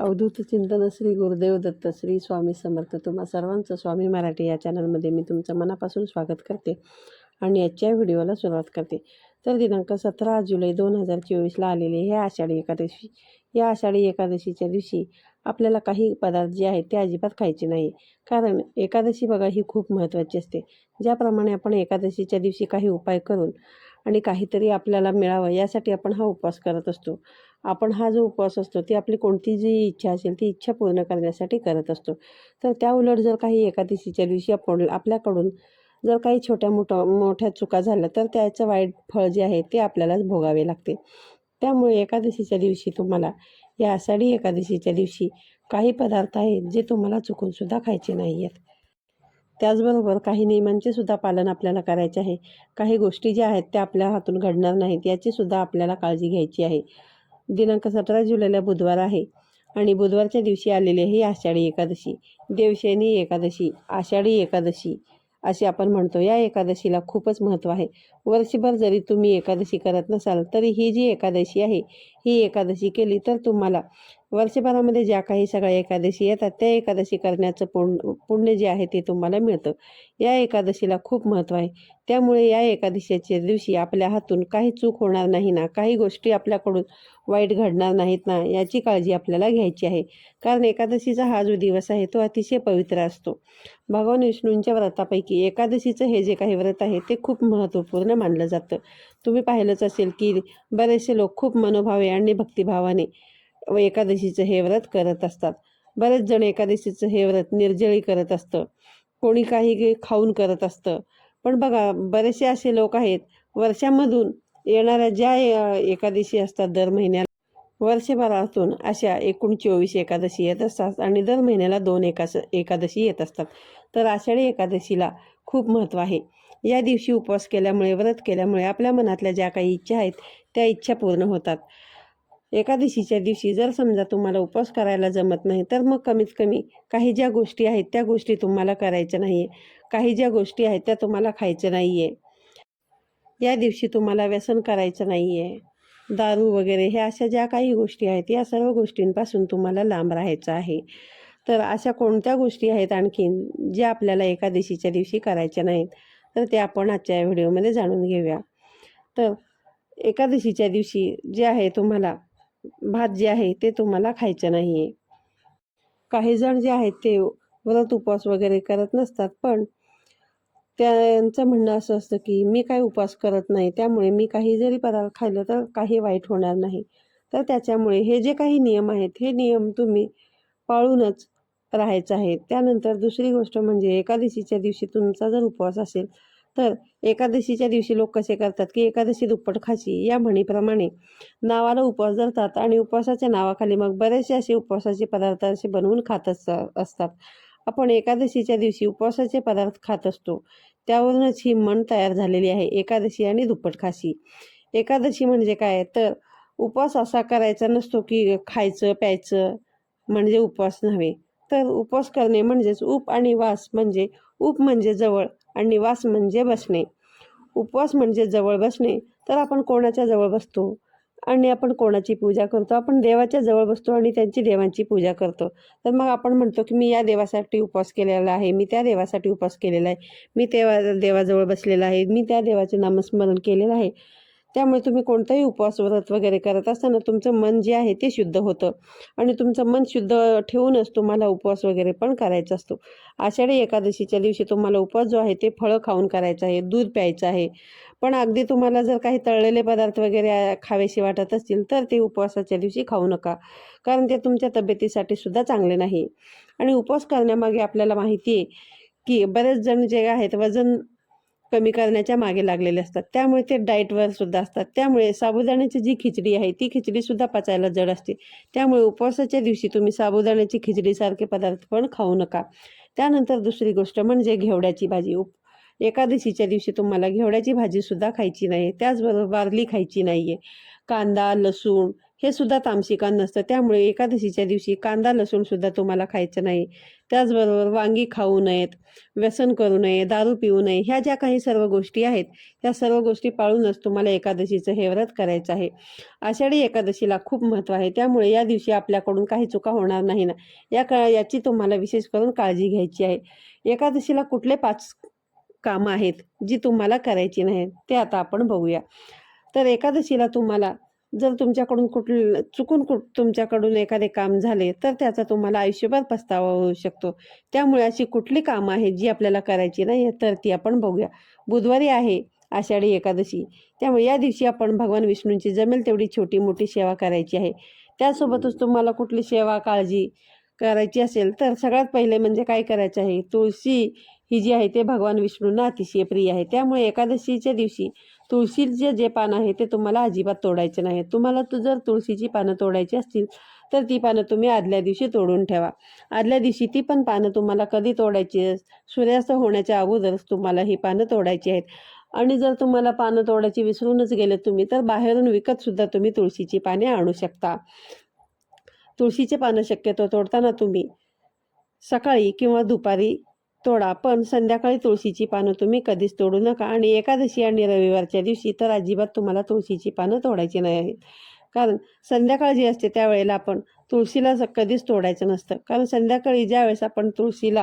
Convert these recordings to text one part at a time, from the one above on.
अवधूत चिंतन श्री गुरुदेव दत्त श्री स्वामी समर्थ. तुम्हा सर्वांचं स्वामी मराठी या चॅनलमध्ये मी तुमचं मनापासून स्वागत करते आणि आजच्या व्हिडिओला सुरुवात करते. तर दिनांक सतरा जुलै दोन हजार चोवीसला आलेले हे आषाढी एकादशी. या आषाढी एकादशीच्या दिवशी आपल्याला काही पदार्थ जे आहेत ते अजिबात खायचे नाही. कारण एकादशी बघा ही खूप महत्त्वाची असते. ज्याप्रमाणे आपण एकादशीच्या दिवशी काही उपाय करून आणि काहीतरी आपल्याला मिळावं यासाठी आपण हा उपवास करत असतो. आपण हा जो उपवास असतो ती आपली कोणती जी इच्छा असेल ती इच्छा पूर्ण करण्यासाठी करत असतो. तर त्या उलट जर काही एकादशीच्या दिवशी आपण आपल्याकडून जर काही छोट्या मोठ्या मोठ्या चुका झाल्या तर त्याचं वाईट फळ जे आहे ते आपल्यालाच भोगावे लागते. त्यामुळे एकादशीच्या दिवशी तुम्हाला या आषाढी एकादशीच्या दिवशी काही पदार्थ आहेत जे तुम्हाला चुकूनसुद्धा खायचे नाही आहेत त्याचबरोबर काही नियमांचे सुद्धा पालन आपल्याला करायचे आहे. काही गोष्टी ज्या आहेत त्या आपल्या हातून घडणार नाहीत याची सुद्धा आपल्याला काळजी घ्यायची आहे. दिनांक सतरा जुलैला बुधवार आहे आणि बुधवारच्या दिवशी आलेली ही आषाढी एकादशी. देवशैनी एकादशी आषाढी एकादशी असे आपण म्हणतो. या एकादशीला खूपच महत्त्व आहे. वर्षभर जरी तुम्ही एकादशी करत नसाल तरी ही जी एकादशी आहे ही एकादशी केली तर तुम्हाला वर्षभरामध्ये ज्या काही सगळ्या एकादशी येतात त्या एकादशी करण्याचं पुण्य पुण्य जे आहे ते तुम्हाला मिळतं. या एकादशीला खूप महत्त्व आहे. त्यामुळे या एकादशीच्या दिवशी आपल्या हातून काही चूक होणार नाही ना काही गोष्टी आपल्याकडून वाईट घडणार नाहीत ना याची काळजी आपल्याला घ्यायची आहे. कारण एकादशीचा हा जो दिवस आहे तो अतिशय पवित्र असतो. भगवान विष्णूंच्या व्रतापैकी एकादशीचं हे जे काही व्रत आहे ते खूप महत्त्वपूर्ण मानलं जातं. तुम्ही पाहिलंच असेल की बरेचसे लोक खूप मनोभावे आणि भक्तिभावाने व एकादशीचं हे व्रत करत असतात. बरेच जण एकादशीचं हे व्रत निर्जळी करत असतं. कोणी काही खाऊन करत असतं. पण बघा बरेचसे असे लोक आहेत वर्षामधून येणाऱ्या ज्या एकादशी असतात दर महिन्याला वर्षभरातून अशा एकूण चोवीस एकादशी येत असतात आणि दर महिन्याला दोन एकास एकादशी येत असतात. तर आषाढी एकादशीला खूप महत्त्व आहे. या दिवशी उपवास केल्यामुळे व्रत केल्यामुळे आपल्या मनातल्या ज्या काही इच्छा आहेत त्या इच्छा पूर्ण होतात. एकादशीच्या दिवशी जर समजा तुम्हाला उपवास करायला जमत नाही तर मग कमीत कमी काही ज्या गोष्टी आहेत त्या गोष्टी तुम्हाला करायच्या नाही आहे काही ज्या गोष्टी आहेत त्या तुम्हाला खायच्या नाही आहे या दिवशी तुम्हाला व्यसन करायचं नाही आहे दारू वगैरे ह्या अशा ज्या काही गोष्टी आहेत या सर्व गोष्टींपासून तुम्हाला लांब राहायचं आहे. तर अशा कोणत्या गोष्टी आहेत आणखीन ज्या आपल्याला एकादशीच्या दिवशी करायच्या नाहीत? तर ते आपण आजच्या व्हिडिओमध्ये जाणून घेऊया. तर एकादशीच्या दिवशी जे आहे तुम्हाला भात जे आहे ते तुम्हाला खायचं नाही आहे काही जण जे आहेत ते व्रत उपवास वगैरे करत नसतात पण त्यांचं म्हणणं असं असतं की मी काय उपवास करत नाही त्यामुळे मी काही जरी पदार्थ खाल्लं तर काही वाईट होणार नाही. तर त्याच्यामुळे हे जे काही नियम आहेत हे नियम तुम्ही पाळूनच राहायचं आहे. त्यानंतर दुसरी गोष्ट म्हणजे एकादशीच्या दिवशी तुमचा जर उपवास असेल तर एकादशीच्या दिवशी लोक कसे करतात की एकादशी दुप्पट खाशी या म्हणीप्रमाणे नावाला उपवास धरतात आणि उपवासाच्या नावाखाली मग बरेचसे असे उपवासाचे पदार्थ असे बनवून खात असतात. आपण एकादशीच्या दिवशी उपवासाचे पदार्थ खात असतो. त्यावरूनच ही म्हण तयार झालेली आहे एकादशी आणि दुप्पट खाशी. एकादशी म्हणजे काय? तर उपवास असा करायचा नसतो की खायचं प्यायचं म्हणजे उपवास नव्हे. तर उपवास करणे म्हणजेच उप आणि वास म्हणजे उप म्हणजे जवळ आणि वास म्हणजे बसणे. उपवास म्हणजे जवळ बसणे तर आपण कोणाच्या जवळ बसतो? आणि आपण कोणाची पूजा करतो? आपण देवाच्या जवळ बसतो आणि त्यांची देवांची पूजा करतो. तर मग आपण म्हणतो की मी या देवासाठी उपवास केलेला आहे मी त्या देवासाठी उपवास केलेला आहे मी तेव्हा देवाजवळ बसलेला आहे मी त्या देवाचे नामस्मरण केलेलं आहे. त्यामुळे तुम्ही कोणताही उपवास व्रत वगैरे करत असताना तुमचं मन जे आहे ते शुद्ध होतं. आणि तुमचं मन शुद्ध ठेवूनच तुम्हाला उपवास वगैरे पण करायचा असतो. आषाढी एकादशीच्या दिवशी तुम्हाला उपवास जो आहे ते फळं खाऊन करायचं आहे दूध प्यायचं आहे. पण अगदी तुम्हाला जर काही तळलेले पदार्थ वगैरे खावेसे वाटत असतील तर ते उपवासाच्या दिवशी खाऊ नका. कारण ते तुमच्या तब्येतीसाठी सुद्धा चांगले नाही. आणि उपवास करण्यामागे आपल्याला माहिती आहे की बरेच जण जे आहेत वजन कमी करण्याच्या मागे लागलेले असतात. त्यामुळे ते डाएटवर सुद्धा असतात. त्यामुळे साबुदाण्याची जी खिचडी आहे ती खिचडीसुद्धा पचायला जड असते. त्यामुळे उपवासाच्या दिवशी तुम्ही साबुदाण्याची खिचडीसारखे पदार्थ पण खाऊ नका. त्यानंतर दुसरी गोष्ट म्हणजे घेवड्याची भाजी. उप एकादशीच्या दिवशी तुम्हाला घेवड्याची भाजीसुद्धा खायची नाही. त्याचबरोबर बार्ली खायची नाही आहे कांदा लसूण हे सुद्धा तामसिकान नसतं. असतं त्यामुळे एकादशीच्या दिवशी कांदा लसूणसुद्धा तुम्हाला खायचं नाही. त्याचबरोबर वांगी खाऊ नयेत व्यसन करू नये दारू पिऊ नये ह्या ज्या काही सर्व गोष्टी आहेत त्या सर्व गोष्टी पाळूनच तुम्हाला एकादशीचं हे व्रत करायचं आहे. आषाढी एकादशीला खूप महत्त्व आहे. त्यामुळे या दिवशी आपल्याकडून काही चुका होणार नाही ना. या का याची तुम्हाला विशेष करून काळजी घ्यायची आहे. एकादशीला कुठले पाच कामं आहेत जी तुम्हाला करायची नाहीत ते आता आपण बघूया. तर एकादशीला तुम्हाला जर तुमच्याकडून कुठलं चुकून कुठ तुमच्याकडून एखादे काम झाले तर त्याचा तुम्हाला आयुष्यभर पस्तावा होऊ शकतो. त्यामुळे अशी कुठली कामं आहेत जी आपल्याला करायची नाही तर ती आपण बघूया. बुधवारी आहे आषाढी एकादशी. त्यामुळे या दिवशी आपण भगवान विष्णूंची जमेल तेवढी छोटी मोठी सेवा करायची आहे. त्यासोबतच तुम्हाला कुठली सेवा काळजी करायची असेल तर सगळ्यात पहिले म्हणजे काय करायचं आहे? तुळशी ही जी आहे ते भगवान विष्णूंना अतिशय प्रिय आहे. त्यामुळे एकादशीच्या दिवशी तुळशीचे जे पान आहे ते तुम्हाला अजिबात तोडायचे नाही. तुम्हाला तू जर तुळशीची पानं तोडायची असतील तर ती पानं तुम्ही आदल्या दिवशी तोडून ठेवा. आदल्या दिवशी ती पण पानं तुम्हाला कधी तोडायची सूर्यास्त होण्याच्या अगोदरच तुम्हाला ही पानं तोडायची आहेत. आणि जर तुम्हाला पानं तोडायची विसरूनच गेले तुम्ही तर बाहेरून विकतसुद्धा तुम्ही तुळशीची पाने आणू शकता. तुळशीचे पानं शक्यतो तोडताना तुम्ही सकाळी किंवा दुपारी तोडा. पण संध्याकाळी तुळशीची पानं तुम्ही कधीच तोडू नका. आणि एकादशी आणि रविवारच्या दिवशी तर अजिबात तुम्हाला तुळशीची पानं तोडायची नाही आहेत. कारण संध्याकाळ जी असते त्यावेळेला आपण तुळशीला स- कधीच तोडायचं नसतं. कारण संध्याकाळी ज्यावेळेस आपण तुळशीला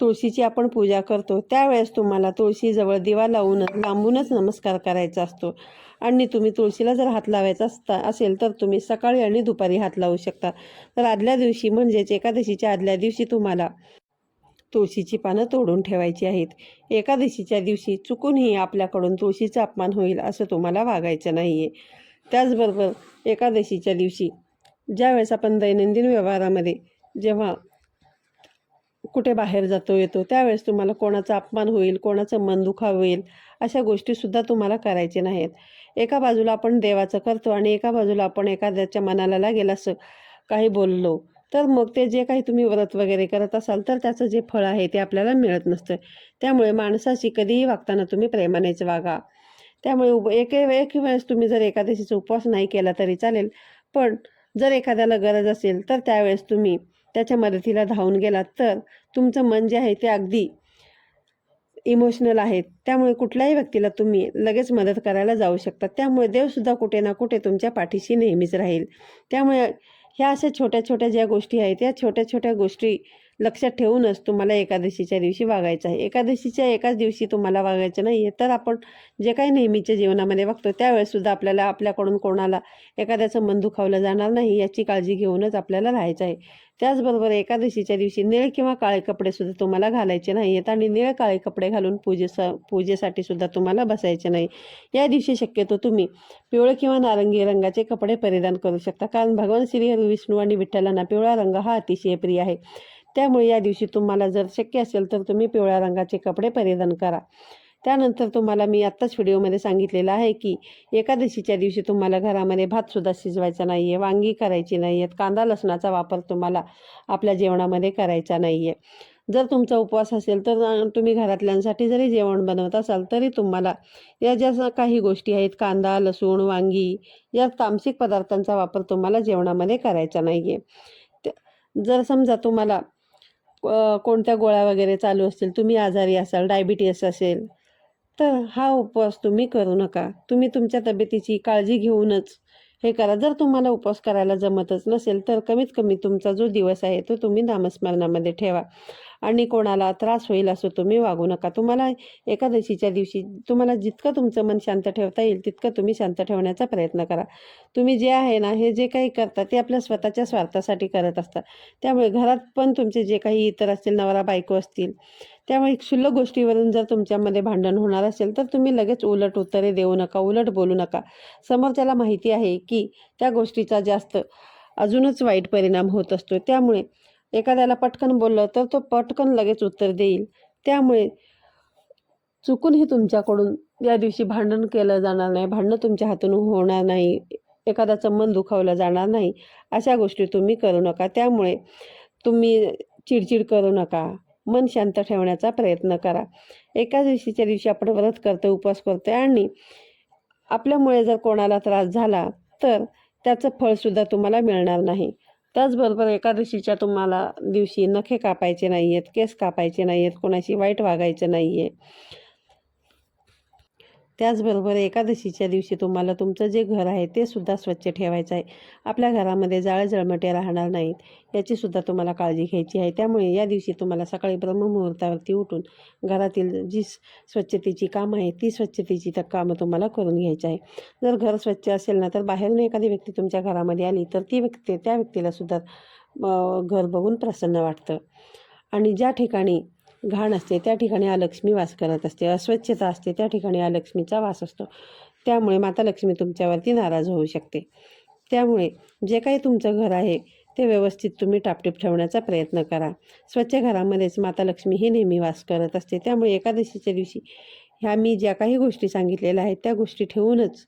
तुळशीची आपण पूजा करतो त्यावेळेस तुम्हाला तुळशीजवळ दिवा लावून लांबूनच नमस्कार करायचा असतो. आणि तुम्ही तुळशीला जर हात लावायचा असता असेल तर तुम्ही सकाळी आणि दुपारी हात लावू शकता. तर आदल्या दिवशी म्हणजेच एकादशीच्या आदल्या दिवशी तुम्हाला तुळशीची पानं तोडून ठेवायची आहेत. एकादशीच्या दिवशी चुकूनही आपल्याकडून तुळशीचा अपमान होईल असं तुम्हाला वागायचं नाही आहे त्याचबरोबर एकादशीच्या दिवशी ज्यावेळेस आपण दैनंदिन व्यवहारामध्ये जेव्हा कुठे बाहेर जातो येतो त्यावेळेस तुम्हाला कोणाचा अपमान होईल कोणाचं मन दुखा होईल अशा गोष्टीसुद्धा तुम्हाला करायचे नाहीत. एका बाजूला आपण देवाचं करतो आणि एका बाजूला आपण एखाद्याच्या मनाला लागेल असं काही बोललो तर मग ते जे काही तुम्ही व्रत वगैरे करत असाल तर त्याचं जे फळ आहे ते आपल्याला मिळत नसतं. त्यामुळे माणसाशी कधीही वागताना तुम्ही प्रेमानेच वागा. त्यामुळे उप एक एक वेळेस तुम्ही जर एकादशीचा उपवास नाही केला तरी चालेल पण जर एखाद्याला गरज असेल तर त्यावेळेस तुम्ही त्याच्या मदतीला धावून गेलात तर तुमचं मन जे आहे ते अगदी इमोशनल आहेत त्यामुळे कुठल्याही व्यक्तीला तुम्ही लगेच मदत करायला जाऊ शकता. त्यामुळे देवसुद्धा कुठे ना कुठे तुमच्या पाठीशी नेहमीच राहील. त्यामुळे ह्या अशा छोट्या छोट्या ज्या गोष्टी आहेत त्या छोट्या छोट्या गोष्टी लक्षात ठेवूनच तुम्हाला एकादशीच्या दिवशी वागायचं आहे. एकादशीच्या एकाच दिवशी तुम्हाला वागायचं नाही आहे तर आपण जे काही नेहमीच्या जीवनामध्ये वागतो त्यावेळेससुद्धा आपल्याला आपल्याकडून कोणाला एखाद्याचं मन दुखावलं जाणार नाही याची काळजी घेऊनच आपल्याला राहायचं आहे. त्याचबरोबर एकादशीच्या दिवशी निळ किंवा काळे कपडेसुद्धा तुम्हाला घालायचे नाही आहेत आणि निळ काळे कपडे घालून पूजेसा पूजेसाठी सुद्धा तुम्हाला बसायचे नाही. या दिवशी शक्यतो तुम्ही पिवळे किंवा नारंगी रंगाचे कपडे परिधान करू शकता कारण भगवान श्रीहरी विष्णू आणि विठ्ठलांना पिवळा रंग हा अतिशय प्रिय आहे. त्यामुळे या दिवशी तुम्हाला जर शक्य असेल तर तुम्ही पिवळ्या रंगाचे कपडे परिधान करा. त्यानंतर तुम्हाला मी आत्ताच व्हिडिओमध्ये सांगितलेलं आहे की एकादशीच्या दिवशी तुम्हाला घरामध्ये भातसुद्धा शिजवायचा नाही आहे वांगी करायची नाही आहेत कांदा लसणाचा वापर तुम्हाला आपल्या जेवणामध्ये करायचा नाही आहे जर तुमचा उपवास असेल तर तुम्ही घरातल्यांसाठी जरी जेवण बनवत असाल तरी तुम्हाला या ज्या काही गोष्टी आहेत कांदा लसूण वांगी या तामसिक पदार्थांचा वापर तुम्हाला जेवणामध्ये करायचा नाही आहे जर समजा तुम्हाला कोणत्या गोळ्या वगैरे चालू असतील तुम्ही आजारी असाल डायबिटीस असेल तर हा उपवास तुम्ही करू नका. तुम्ही तुमच्या तब्येतीची काळजी घेऊनच हे करा. जर तुम्हाला उपवास करायला जमतच नसेल तर कमीत कमी तुमचा जो दिवस आहे तो तुम्ही नामस्मरणामध्ये ठेवा. आणि कोणाला त्रास होईल असं तुम्ही वागू नका. तुम्हाला एकादशीच्या दिवशी तुम्हाला जितकं तुमचं मन शांत ठेवता येईल तितकं तुम्ही शांत ठेवण्याचा प्रयत्न करा. तुम्ही जे आहे ना हे जे काही करता ते आपल्या स्वतःच्या स्वार्थासाठी करत असतात. त्यामुळे घरात पण तुमचे जे काही इतर असतील नवरा बायको असतील त्यामुळे क्षुल्लक गोष्टीवरून जर तुमच्यामध्ये भांडण होणार असेल तर तुम्ही लगेच उलट उत्तरे देऊ नका उलट बोलू नका. समोरच्याला माहिती आहे की त्या गोष्टीचा जास्त अजूनच वाईट परिणाम होत असतो. त्यामुळे एखाद्याला पटकन बोललं तर तो पटकन लगेच उत्तर देईल. त्यामुळे चुकूनही तुमच्याकडून या दिवशी भांडण केलं जाणार नाही भांडणं तुमच्या हातून होणार नाही एखाद्याचं मन दुखावलं जाणार नाही अशा गोष्टी तुम्ही करू नका. त्यामुळे तुम्ही चिडचिड करू नका. मन शांत ठेवण्याचा प्रयत्न करा. एका दिवशीच्या दिवशी आपण व्रत करतो उपवास करतो आणि आपल्यामुळे जर कोणाला त्रास झाला तर त्याचं फळसुद्धा तुम्हाला मिळणार नाही. त्याचबरोबर एकादशीच्या तुम्हाला दिवशी नखे कापायचे नाही आहेत केस कापायचे नाही आहेत कोणाशी वाईट वागायचं नाही आहे त्याचबरोबर एकादशीच्या दिवशी तुम्हाला तुमचं जे घर आहे ते सुद्धा स्वच्छ ठेवायचं आहे. आपल्या घरामध्ये जाळे जळमटे राहणार नाहीत. याचीसुद्धा तुम्हाला काळजी घ्यायची आहे. त्यामुळे या दिवशी तुम्हाला सकाळी ब्रह्ममुहूर्तावरती उठून घरातील जी स्वच्छतेची कामं आहेत ती स्वच्छतेची तर कामं तुम्हाला करून घ्यायची आहे. जर घर स्वच्छ असेल ना तर बाहेरून एखादी व्यक्ती तुमच्या घरामध्ये आली तर ती व्यक्ती त्या व्यक्तीला सुद्धा घर बघून प्रसन्न वाटतं. आणि ज्या ठिकाणी घाण असते त्या ठिकाणी अलक्ष्मी वास करत असते. अस्वच्छता असते त्या ठिकाणी अलक्ष्मीचा वास असतो. त्यामुळे माता लक्ष्मी तुमच्यावरती नाराज होऊ शकते. त्यामुळे जे काही तुमचं घर आहे ते व्यवस्थित तुम्ही टापटीप ठेवण्याचा प्रयत्न करा. स्वच्छ घरामध्येच माता लक्ष्मी ही नेहमी वास करत असते. त्यामुळे एकादशीच्या दिवशी ह्या मी ज्या काही गोष्टी सांगितलेल्या आहेत त्या गोष्टी ठेवूनच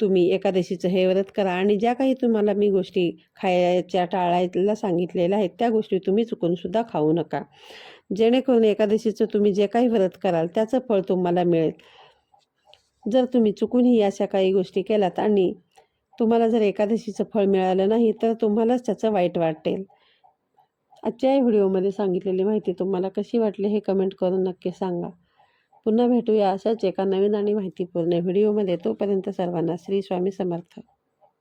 तुम्ही एकादशीचं हे व्रत करा. आणि ज्या काही तुम्हाला मी गोष्टी खायच्या टाळायला सांगितलेल्या आहेत त्या गोष्टी तुम्ही चुकूनसुद्धा खाऊ नका. जेणेकरून एकादशीचं तुम्ही जे काही व्रत कराल त्याचं फळ तुम्हाला मिळेल. जर तुम्ही चुकूनही अशा काही गोष्टी केल्यात आणि तुम्हाला जर एकादशीचं फळ मिळालं नाही तर तुम्हालाच त्याचं वाईट वाटेल. आजच्या या व्हिडिओमध्ये सांगितलेली माहिती तुम्हाला कशी वाटली हे कमेंट करून नक्की सांगा. पुन्हा भेटूया अशाच एका नवीन आणि माहितीपूर्ण व्हिडिओमध्ये. तोपर्यंत सर्वांना श्री स्वामी समर्थ.